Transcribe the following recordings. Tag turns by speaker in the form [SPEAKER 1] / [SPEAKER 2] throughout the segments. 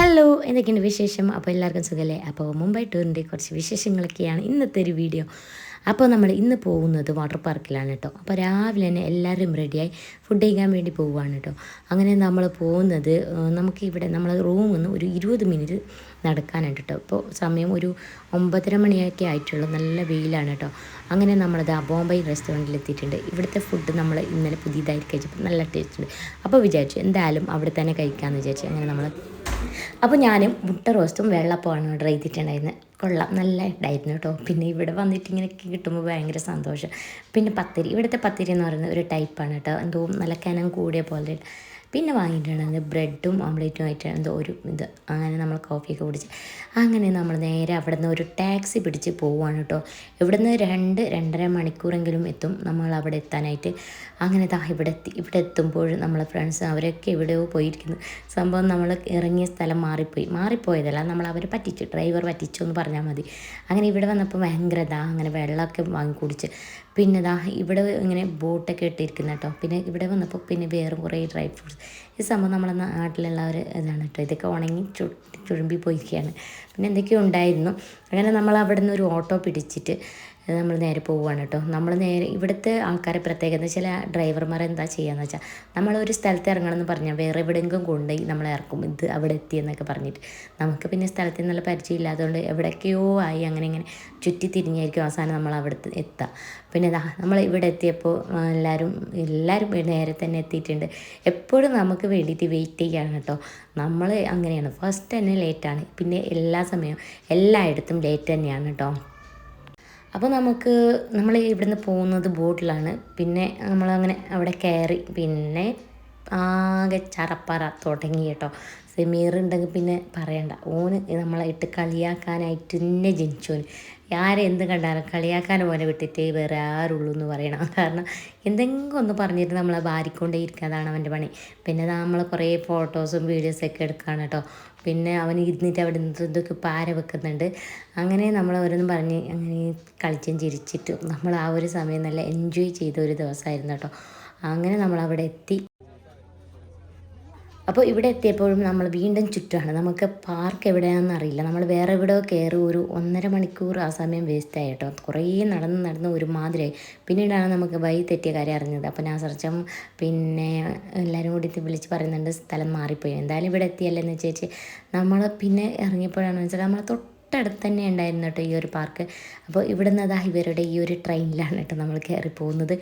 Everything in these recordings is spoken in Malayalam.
[SPEAKER 1] ഹലോ എന്തൊക്കെയുണ്ട് വിശേഷം? അപ്പോൾ എല്ലാവർക്കും സുഖമല്ലേ അപ്പോൾ മുംബൈ ടൂറിന്റെ കുറച്ച് വിശേഷങ്ങളൊക്കെയാണ് ഇന്നത്തെ ഒരു വീഡിയോ. അപ്പോൾ നമ്മൾ ഇന്ന് പോകുന്നത് വാട്ടർ പാർക്കിലാണ് കേട്ടോ. അപ്പോൾ രാവിലെ തന്നെ എല്ലാവരും റെഡിയായി ഫുഡ് കഴിക്കാൻ വേണ്ടി പോവുകയാണ് കേട്ടോ. അങ്ങനെ നമ്മൾ പോകുന്നത് നമുക്ക് ഇവിടെ നമ്മൾ റൂമിൽ നിന്ന് ഒരു ഇരുപത് മിനിറ്റ് നടക്കാനായിട്ട് കേട്ടോ. ഇപ്പോൾ സമയം ഒരു ഒമ്പതര മണിയൊക്കെ ആയിട്ടുള്ളൂ. നല്ല വെയിലാണ് കേട്ടോ. അങ്ങനെ നമ്മളത് ബോംബെ റെസ്റ്റോറന്റിൽ എത്തിയിട്ടുണ്ട്. ഇവിടുത്തെ ഫുഡ് നമ്മൾ ഇന്നലെ പുതിയതായിട്ട് കഴിച്ചപ്പോൾ നല്ല ടേസ്റ്റ് ഉണ്ട്. അപ്പോൾ വിചാരിച്ചു എന്തായാലും അവിടെ തന്നെ കഴിക്കാമെന്ന് വിചാരിച്ചു. അങ്ങനെ നമ്മൾ അപ്പോൾ ഞാനും മുട്ട റോസ്റ്റും വെള്ളപ്പമാണ് ഓർഡർ ചെയ്തിട്ടുണ്ടായിരുന്നത് കൊള്ളാം നല്ല ഉണ്ടായിരുന്നു കേട്ടോ പിന്നെ ഇവിടെ വന്നിട്ട് ഇങ്ങനെ കിട്ടുമ്പോൾ ഭയങ്കര സന്തോഷം. പിന്നെ പത്തിരി ഇവിടുത്തെ പത്തിരി എന്ന് പറയുന്നത് ഒരു ടൈപ്പാണ് കേട്ടോ എന്തോ നല്ല കനം കൂടിയ പോലെ പിന്നെ വാങ്ങിയിട്ടുണ്ടായിരുന്നത് ബ്രെഡും ഓംലേറ്റും ആയിട്ടാണ് എന്തോ ഒരു ഇത്. അങ്ങനെ നമ്മൾ കോഫിയൊക്കെ കുടിച്ച് അങ്ങനെ നമ്മൾ നേരെ അവിടെ നിന്ന് ഒരു ടാക്സി പിടിച്ച് പോവുകയാണ് കേട്ടോ. ഇവിടുന്ന് രണ്ട് രണ്ടര മണിക്കൂറെങ്കിലും എത്തും നമ്മൾ അവിടെ എത്താനായിട്ട്. അങ്ങനെ ദാ ഇവിടെ എത്തി ഇവിടെ എത്തുമ്പോൾ നമ്മളെ ഫ്രണ്ട്സ് അവരൊക്കെ എവിടെയോ പോയിരിക്കുന്നു. സംഭവം നമ്മൾ ഇറങ്ങിയ സ്ഥലം മാറിപ്പോയി. മാറിപ്പോയതല്ല നമ്മൾ അവർ പറ്റിച്ചു ഡ്രൈവർ പറ്റിച്ചു എന്ന് പറഞ്ഞാൽ മതി. അങ്ങനെ ഇവിടെ വന്നപ്പോൾ ഭയങ്കര ദാ അങ്ങനെ വെള്ളമൊക്കെ വാങ്ങി കുടിച്ച്. പിന്നെ ദാ ഇവിടെ ഇങ്ങനെ ബോട്ടൊക്കെ ഇട്ടിരിക്കുന്ന കേട്ടോ പിന്നെ ഇവിടെ വന്നപ്പോൾ പിന്നെ വേറെ കുറേ ഡ്രൈ ഫ്രൂട്ട്സ് ഈ സംഭവം നമ്മളെ നാട്ടിലുള്ള ഒരു ഇതാണ് കേട്ടോ ഇതൊക്കെ ഉണങ്ങി ചു ചുഴുമ്പി പോയിരിക്കുകയാണ് പിന്നെ എന്തൊക്കെയോ ഉണ്ടായിരുന്നു. അങ്ങനെ നമ്മൾ അവിടെ നിന്ന് ഒരു ഓട്ടോ പിടിച്ചിട്ട് നമ്മൾ നേരെ പോവുകയാണ് കേട്ടോ. നമ്മൾ നേരെ ഇവിടുത്തെ ആൾക്കാരെ പ്രത്യേകത ചില ഡ്രൈവർമാർ എന്താ ചെയ്യാന്ന് വെച്ചാൽ നമ്മൾ ഒരു സ്ഥലത്ത് ഇറങ്ങണമെന്ന് പറഞ്ഞാൽ വേറെ എവിടെയെങ്കിലും കൊണ്ടുപോയി നമ്മൾ ഇറക്കും. ഇത് അവിടെ എത്തി എന്നൊക്കെ പറഞ്ഞിട്ട്. നമുക്ക് പിന്നെ സ്ഥലത്തിൽ നല്ല പരിചയം ഇല്ലാത്തതുകൊണ്ട് എവിടെയൊക്കെയോ ആയി അങ്ങനെ ഇങ്ങനെ ചുറ്റി തിരിഞ്ഞായിരിക്കും അവസാനം നമ്മൾ അവിടെ എത്തുക. പിന്നെ നമ്മൾ ഇവിടെ എത്തിയപ്പോൾ എല്ലാവരും എല്ലാവരും നേരെ തന്നെ എത്തിയിട്ടുണ്ട്. എപ്പോഴും നമുക്ക് വേണ്ടിയിട്ട് വെയിറ്റ് ചെയ്യുകയാണ് കേട്ടോ. നമ്മൾ അങ്ങനെയാണ്. ഫസ്റ്റ് തന്നെ ലേറ്റാണ് പിന്നെ എല്ലാ സമയവും എല്ലായിടത്തും ലേറ്റ് തന്നെയാണ് കേട്ടോ. അപ്പോൾ നമുക്ക് നമ്മൾ ഇവിടുന്ന് പോകുന്നത് ബോട്ടിലാണ്. പിന്നെ നമ്മളങ്ങനെ അവിടെ കയറി പിന്നെ ആകെ ചറപ്പറ തുടങ്ങി കേട്ടോ. സെമീർ ഉണ്ടെങ്കിൽ പിന്നെ പറയണ്ട. ഓന് നമ്മളെ ഇട്ട് കളിയാക്കാനായിട്ട് തന്നെ ജനിച്ചോന്. ആരെ എന്ത് കണ്ടാലും കളിയാക്കാൻ പോലെ വിട്ടിട്ട് വേറെ ആരുള്ളൂ എന്ന് പറയണം. കാരണം എന്തെങ്കിലും ഒന്ന് പറഞ്ഞിട്ട് നമ്മളെ ഭാരിക്കൊണ്ടേ ഇരിക്കുക അതാണ് അവന്റെ പണി. പിന്നെ നമ്മൾ കുറേ ഫോട്ടോസും വീഡിയോസൊക്കെ എടുക്കുകയാണ് കേട്ടോ. പിന്നെ അവൻ ഇരുന്നിട്ട് അവിടെ നിന്ന് ഇതൊക്കെ പാര വെക്കുന്നുണ്ട്. അങ്ങനെ നമ്മൾ ഓരോന്നും പറഞ്ഞ് അങ്ങനെ കളിച്ചും ചിരിച്ചിട്ടും നമ്മൾ ആ ഒരു സമയം നല്ല എൻജോയ് ചെയ്ത ഒരു ദിവസമായിരുന്നു കേട്ടോ. അങ്ങനെ നമ്മൾ അവിടെ എത്തി. അപ്പോൾ ഇവിടെ എത്തിയപ്പോഴും നമ്മൾ വീണ്ടും ചുറ്റുമാണ് നമുക്ക് പാർക്ക് എവിടെയാണെന്ന് അറിയില്ല. നമ്മൾ വേറെ എവിടെയോ കയറി ഒരു ഒന്നര മണിക്കൂർ ആ സമയം വേസ്റ്റായി കേട്ടോ. കുറേ നടന്ന് നടന്ന് ഒരുമാതിരിയായി. പിന്നീടാണ് നമുക്ക് വൈ തെറ്റിയ കാര്യം അറിഞ്ഞത്. അപ്പോൾ ഞാൻ സർച്ചം പിന്നെ എല്ലാവരും കൂടി വിളിച്ച് പറയുന്നുണ്ട് സ്ഥലം മാറിപ്പോയി. എന്തായാലും ഇവിടെ എത്തിയല്ലെന്ന് ചേച്ചി. നമ്മൾ പിന്നെ ഇറങ്ങിയപ്പോഴാണ് വെച്ചാൽ നമ്മൾ തൊട്ടടുത്ത് തന്നെ ഉണ്ടായിരുന്നു കേട്ടോ ഈ ഒരു പാർക്ക് അപ്പോൾ ഇവിടെ അതാ ഇവരുടെ ഈ ഒരു ട്രെയിനിലാണ് കേട്ടോ നമ്മൾ കയറി പോകുന്നത്.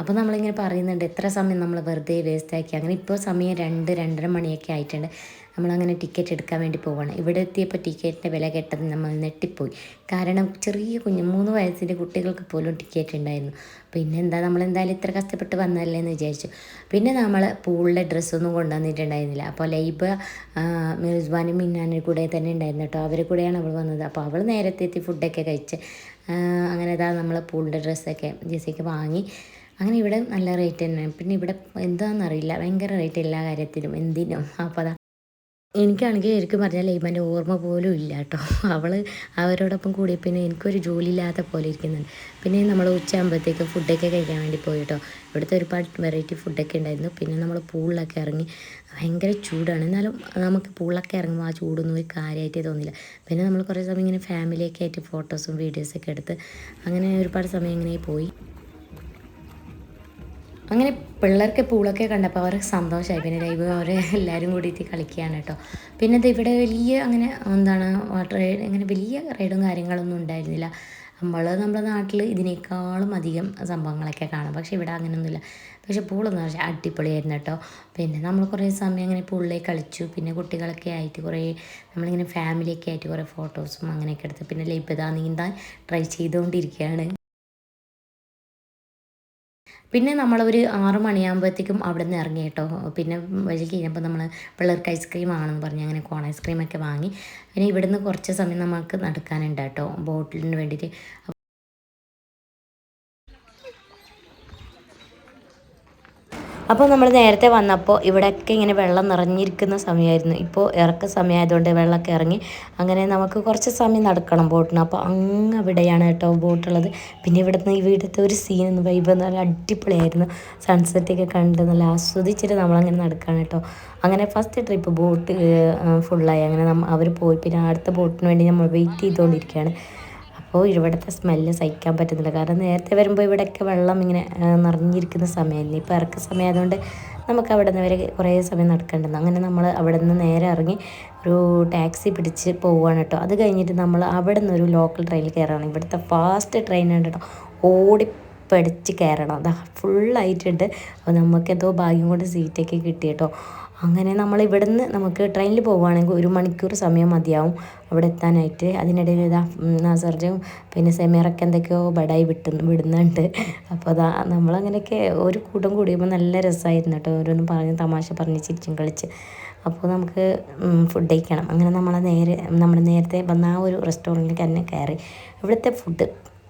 [SPEAKER 1] അപ്പോൾ നമ്മളിങ്ങനെ പറയുന്നുണ്ട് എത്ര സമയം നമ്മൾ വെറുതെ വേസ്റ്റ് ആക്കി. അങ്ങനെ ഇപ്പോൾ സമയം രണ്ട് രണ്ടര മണിയൊക്കെ ആയിട്ടുണ്ട്. നമ്മളങ്ങനെ ടിക്കറ്റ് എടുക്കാൻ വേണ്ടി പോവാണ്. ഇവിടെ എത്തിയപ്പോൾ ടിക്കറ്റിന്റെ വില കേട്ടത് നമ്മൾ നെട്ടിപ്പോയി കാരണം ചെറിയ കുഞ്ഞ് മൂന്ന് വയസ്സിന്റെ കുട്ടികൾക്ക് പോലും ടിക്കറ്റ് ഉണ്ടായിരുന്നു. പിന്നെ എന്താ നമ്മൾ എന്തായാലും ഇത്ര കഷ്ടപ്പെട്ട് വന്നതല്ലേ എന്ന് വിചാരിച്ചു. പിന്നെ നമ്മൾ പൂളിലെ ഡ്രസ്സൊന്നും കൊണ്ടുവന്നിട്ടുണ്ടായിരുന്നില്ല. അപ്പോൾ ലൈബ മിർസ്ബാനും മിന്നാനും കൂടെ തന്നെ ഉണ്ടായിരുന്നു കേട്ടോ. അവരെ കൂടെയാണ് അവൾ വന്നത്. അപ്പോൾ അവൾ നേരത്തെ എത്തി ഫുഡൊക്കെ കഴിച്ച് അങ്ങനെ ഇതാ നമ്മൾ പൂളിന്റെ ഡ്രസ്സൊക്കെ ജെസിക്ക് വാങ്ങി. അങ്ങനെ ഇവിടെ നല്ല റേറ്റ് തന്നെ. പിന്നെ ഇവിടെ എന്താണെന്നറിയില്ല ഭയങ്കര റേറ്റ് എല്ലാ കാര്യത്തിലും എന്തിനും. അപ്പോൾ അതാ. എനിക്കാണെങ്കിൽ ശരിക്കും പറഞ്ഞാൽ ലൈമന്റെ ഓർമ്മ പോലും ഇല്ല കേട്ടോ. അവൾ അവരോടൊപ്പം കൂടി പിന്നെ എനിക്കൊരു ജോലി ഇല്ലാത്ത പോലെ ഇരിക്കുന്നുണ്ട്. പിന്നെ നമ്മൾ ഉച്ചയാകുമ്പോഴത്തേക്ക് ഫുഡൊക്കെ കഴിക്കാൻ വേണ്ടി പോയി കേട്ടോ. ഇവിടുത്തെ ഒരുപാട് വെറൈറ്റി ഫുഡൊക്കെ ഉണ്ടായിരുന്നു. പിന്നെ നമ്മൾ പൂളിലൊക്കെ ഇറങ്ങി ഭയങ്കര ചൂടാണ്. എന്നാലും നമുക്ക് പൂളിലൊക്കെ ഇറങ്ങുമ്പോൾ ആ ചൂടൊന്നും ഒരു കാര്യമായിട്ട് തോന്നില്ല. പിന്നെ നമ്മൾ കുറേ സമയം ഇങ്ങനെ ഫാമിലിയൊക്കെ ആയിട്ട് ഫോട്ടോസും വീഡിയോസൊക്കെ എടുത്ത് അങ്ങനെ ഒരുപാട് സമയം ഇങ്ങനെ പോയി. അങ്ങനെ പിള്ളേർക്ക് പൂളൊക്കെ കണ്ടപ്പോൾ അവർക്ക് സന്തോഷമായി പിന്നെ ലൈവ് അവർ എല്ലാവരും കൂടിയിട്ട് കളിക്കുകയാണ് കേട്ടോ. പിന്നെ ഇത് ഇവിടെ വലിയ അങ്ങനെ എന്താണ് റൈഡ് അങ്ങനെ വലിയ റൈഡും കാര്യങ്ങളൊന്നും ഉണ്ടായിരുന്നില്ല. നമ്മൾ നമ്മുടെ നാട്ടിൽ ഇതിനേക്കാളും അധികം സംഭവങ്ങളൊക്കെ കാണും. പക്ഷേ ഇവിടെ അങ്ങനെയൊന്നുമില്ല. പക്ഷേ പൂളെന്ന് പറഞ്ഞാൽ അടിപൊളിയായിരുന്നു കേട്ടോ. പിന്നെ നമ്മൾ കുറേ സമയം അങ്ങനെ പൂളിലേക്ക് കളിച്ചു. പിന്നെ കുട്ടികളൊക്കെ ആയിട്ട് കുറേ നമ്മളിങ്ങനെ ഫാമിലിയൊക്കെ ആയിട്ട് കുറേ ഫോട്ടോസും അങ്ങനെയൊക്കെ എടുത്ത് പിന്നെ ലഭ്യത നീന്താൻ ട്രൈ ചെയ്തുകൊണ്ടിരിക്കുകയാണ്. പിന്നെ നമ്മളൊരു ആറ് മണിയാകുമ്പോഴത്തേക്കും അവിടെ നിന്ന് ഇറങ്ങി കേട്ടോ. പിന്നെ വഴി കഴിഞ്ഞപ്പോൾ നമ്മൾ പിള്ളേർക്ക് ഐസ്ക്രീം ആണെന്ന് പറഞ്ഞ്. അങ്ങനെ കോൺ ഐസ്ക്രീമൊക്കെ വാങ്ങി. പിന്നെ ഇവിടുന്ന് കുറച്ച് സമയം നമുക്ക് നടക്കാനുണ്ട് കേട്ടോ. ബോട്ടിലിന് വേണ്ടിയിട്ട് അപ്പോൾ നമ്മൾ നേരത്തെ വന്നപ്പോൾ ഇവിടെയൊക്കെ ഇങ്ങനെ വെള്ളം നിറഞ്ഞിരിക്കുന്ന സമയമായിരുന്നു ഇപ്പോൾ ഇറക്ക സമയമായതുകൊണ്ട് വെള്ളമൊക്കെ ഇറങ്ങി അങ്ങനെ നമുക്ക് കുറച്ച് സമയം നടക്കണം ബോട്ടിന്. അപ്പോൾ അങ്ങ് അവിടെയാണ് കേട്ടോ ബോട്ടുള്ളത്. പിന്നെ ഇവിടുന്ന് ഇവിടുത്തെ ഒരു സീൻ എന്ന് വൈബ് നല്ല അടിപൊളിയായിരുന്നു. സൺസെറ്റൊക്കെ കണ്ട് നല്ല ആസ്വദിച്ചിട്ട് നമ്മളങ്ങനെ നടക്കുകയാണ് കേട്ടോ. അങ്ങനെ ഫസ്റ്റ് ട്രിപ്പ് ബോട്ട് ഫുള്ളായി അങ്ങനെ അവർ പോയി. പിന്നെ അടുത്ത ബോട്ടിന് വേണ്ടി നമ്മൾ വെയിറ്റ് ചെയ്തുകൊണ്ടിരിക്കുകയാണ് അപ്പോൾ ഇവിടുത്തെ സ്മെല്ല് സഹിക്കാൻ പറ്റുന്നില്ല. കാരണം നേരത്തെ വരുമ്പോൾ ഇവിടെയൊക്കെ വെള്ളം ഇങ്ങനെ നിറഞ്ഞിരിക്കുന്ന സമയമല്ലേ ഇപ്പോൾ ഇറക്ക സമയമായതുകൊണ്ട് നമുക്ക് അവിടെ നിന്ന് വരെ കുറേ സമയം നടക്കേണ്ടത് അങ്ങനെ നമ്മൾ അവിടെ നിന്ന് നേരെ ഇറങ്ങി ഒരു ടാക്സി പിടിച്ച് പോവുകയാണ് കേട്ടോ. അത് കഴിഞ്ഞിട്ട് നമ്മൾ അവിടെ നിന്ന് ഒരു ലോക്കൽ ട്രെയിനിൽ കയറണം ഇവിടുത്തെ ഫാസ്റ്റ് ട്രെയിനാണ് കേട്ടോ. ഓടി പഠിച്ച് കയറണം അതാ ഫുള്ളായിട്ടുണ്ട് അപ്പോൾ നമുക്ക് എന്തോ ഭാഗ്യം കൊണ്ട് സീറ്റൊക്കെ കിട്ടി കേട്ടോ. അങ്ങനെ നമ്മൾ ഇവിടെ നിന്ന് നമുക്ക് ട്രെയിനിൽ പോവുകയാണെങ്കിൽ ഒരു മണിക്കൂർ സമയം മതിയാവും അവിടെ എത്താനായിട്ട്. അതിനിടയിൽ ഇതാ നസർജും പിന്നെ സെമീറൊക്കെ എന്തൊക്കെയോ ബഡായി വിട്ടു വിടുന്നുണ്ട്. അപ്പോൾ അതാ നമ്മളങ്ങനെയൊക്കെ ഒരു കൂട്ടം കൂടിയപ്പോൾ നല്ല രസമായിരുന്നു കേട്ടോ. ഓരോന്നും പറഞ്ഞ് തമാശ പറഞ്ഞ് ചിരിച്ചും കളിച്ച്. അപ്പോൾ നമുക്ക് ഫുഡ് കഴിക്കണം. അങ്ങനെ നമ്മളെ നേരെ നമ്മൾ നേരത്തെ വന്ന ആ ഒരു റെസ്റ്റോറന്റിലേക്ക് തന്നെ കയറി. ഇവിടുത്തെ ഫുഡ്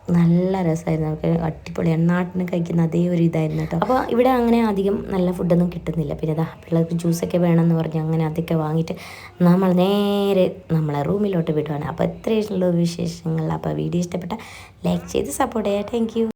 [SPEAKER 1] നല്ല രസമായിരുന്നു. നമുക്ക് അടിപൊളിയാണ് നാട്ടിന് കഴിക്കുന്ന അതേ ഒരു ഇതായിരുന്നു കേട്ടോ. അപ്പോൾ ഇവിടെ അങ്ങനെ അധികം നല്ല ഫുഡൊന്നും കിട്ടുന്നില്ല. പിന്നെ അതാ പിള്ളേർക്ക് ജ്യൂസൊക്കെ വേണമെന്ന് പറഞ്ഞ് അങ്ങനെ അതൊക്കെ വാങ്ങിയിട്ട് നമ്മൾ നേരെ നമ്മളെ റൂമിലോട്ട് വിടുവാണ്. അപ്പോൾ ഇത്രയുള്ള വിശേഷങ്ങൾ. അപ്പോൾ വീഡിയോ ഇഷ്ടപ്പെട്ട ലൈക്ക് ചെയ്ത് സപ്പോർട്ട് ചെയ്യാം. താങ്ക്